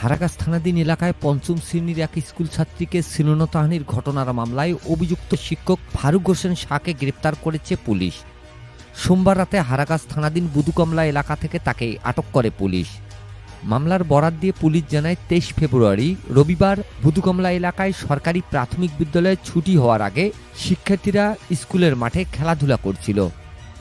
হারাগাছ থানাধীন এলাকায় পঞ্চম শ্রেণির এক স্কুল ছাত্রীকে শ্লীলতাহানির ঘটনার মামলায় অভিযুক্ত শিক্ষক ফারুক হোসেন শাহকে গ্রেপ্তার করেছে পুলিশ। সোমবার রাতে হারাগাছ থানাধীন বুদুকমলা এলাকা থেকে তাকে আটক করে পুলিশ। মামলার বরাত দিয়ে পুলিশ জানায়, তেইশ ফেব্রুয়ারি রবিবার বুদুকমলা এলাকায় সরকারি প্রাথমিক বিদ্যালয়ে ছুটি হওয়ার আগে শিক্ষার্থীরা স্কুলের মাঠে খেলাধুলা করছিল।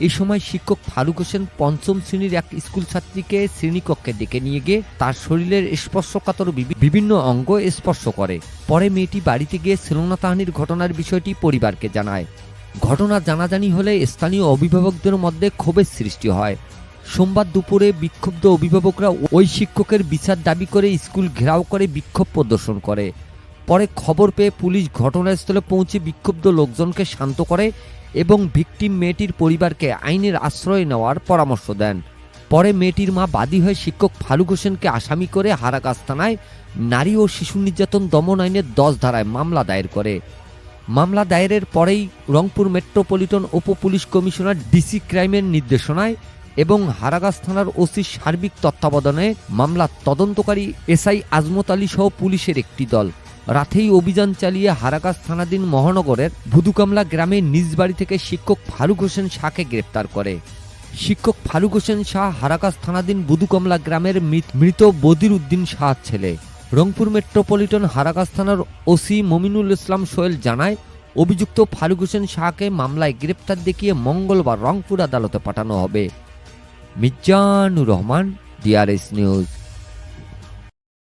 এই সময় শিক্ষক ফারুক হোসেন পঞ্চম শ্রেণির এক স্কুল ছাত্রীকে শ্রেণীকক্ষে ডেকে নিয়ে গিয়ে তার শরীরের স্পর্শকাতর বিভিন্ন অঙ্গ স্পর্শ করে। পরে মেয়েটি বাড়িতে গিয়ে শ্রীলতাহানির ঘটনার বিষয়টি পরিবারকে জানায়। ঘটনা জানাজানি হলে স্থানীয় অভিভাবকদের মধ্যে ক্ষোভের সৃষ্টি হয়। সোমবার দুপুরে বিক্ষুব্ধ অভিভাবকরা ওই শিক্ষকের বিচার দাবি করে স্কুল ঘেরাও করে বিক্ষোভ প্রদর্শন করে। পরে খবর পেয়ে পুলিশ ঘটনাস্থলে পৌঁছে বিক্ষুব্ধ লোকজনকে শান্ত করে এবং ভিকটিম মেয়েটির পরিবারকে আইনের আশ্রয় নেওয়ার পরামর্শ দেন। পরে মেয়েটির মা বাদী হয়ে শিক্ষক ফারুক হোসেনকে আসামি করে হারাগাছ থানায় নারী ও শিশু নির্যাতন দমন আইনের দশ ধারায় মামলা দায়ের করে। মামলা দায়েরের পরেই রংপুর মেট্রোপলিটন উপ পুলিশ কমিশনার ডিসি ক্রাইমের নির্দেশনায় এবং হারাগাছ থানার ওসি সার্বিক তত্ত্বাবধানে মামলা তদন্তকারী এসআই আজমত আলী সহ পুলিশের একটি দল। রাতেই অভিযান চালিয়ে হারাগাছ থানাধীন মহানগরের ভুদুকামলা গ্রামে নিজ বাড়ি থেকে শিক্ষক ফারুক হোসেন শাহকে গ্রেপ্তার করে। শিক্ষক ফারুক হোসেন শাহ হারাগাছ থানাধীন বুদুকমলা গ্রামের মৃত- বদির উদ্দিন শাহ ছেলে। রংপুর মেট্রোপলিটন হারাগাছ থানার ওসি মমিনুল ইসলাম সোহেল জানায়, অভিযুক্ত ফারুক হোসেন শাহকে মামলায় গ্রেপ্তার দেখিয়ে মঙ্গলবার রংপুর আদালতে পাঠানো হবে। মির্জানুর রহমান ডিআরএস নিউজ